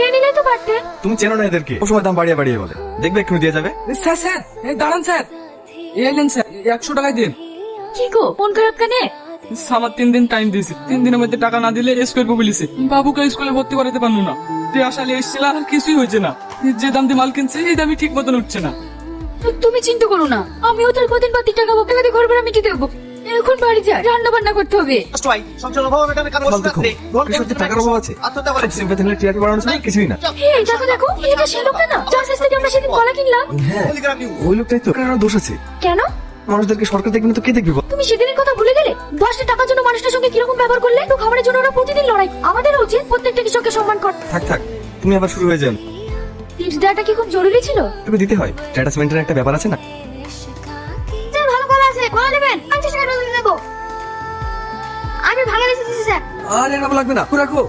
নিয়ে নিলে তো পারতে তুমি চেনো না এদেরকে। ও সময় দাম বাড়িয়ে বাড়িয়ে বলে। দেখবে একটু দিয়ে যাবে? স্যার স্যার এই দাঁড়ান স্যার। এলেন স্যার একশো টাকায় দিন। কি গো মন খারাপ কেনে? আমার তিন দিন টাইম দিয়েছি। তিন দিনের মধ্যে টাকা না দিলে স্কুল বলিছে বাবুকে স্কুলে ভর্তি করাতে পারল না। তে আসালে এসেছিল আর কিছুই হয়েছে না। যে দাম দিয়ে মাল কিনছে এই দামই ঠিক মতন উঠছে না। তুমি চিন্তা করো না। আমিও তার কদিন বাদ টাকা দিয়ে ঘর ভাড়া মিটিয়ে দেবো। বাড়ি যা রান্না বান্না করতে হবে। কৃষকদের টাকার অভাব আছে। সিম্পাথি নিলে টিআরপি বাড়ানোর সময় কিছুই না। এই দেখো দেখো এটা সেই লোকটা না যার কাছ থেকে আমরা সেদিন কলা কিনলাম। হ্যাঁ ওই লোকটাই তো। কারও দোষ আছে? কেন? মানুষদেরকে সরকার দেখবে না তো কে দেখবে? তুমি সেদিনের কথা ভুলে গেলে? দশটা টাকার জন্য মানুষটার সঙ্গে কীরকম ব্যবহার করলে? তো খাবারের জন্য ওরা প্রতিদিন লড়াই। আমাদের উচিত প্রত্যেকটা কৃষককে সম্মান কর। থাক থাক। তুমি আবার শুরু হয়ে যান টিপস দেওয়াটা কি খুব জরুরি ছিল? তোকে দিতে হয়। স্ট্যাটাস মেনটেনের একটা ব্যাপার আছে না? আমি ভাঙা বেশি স্যার। আরে না লাগবে না। রাখো।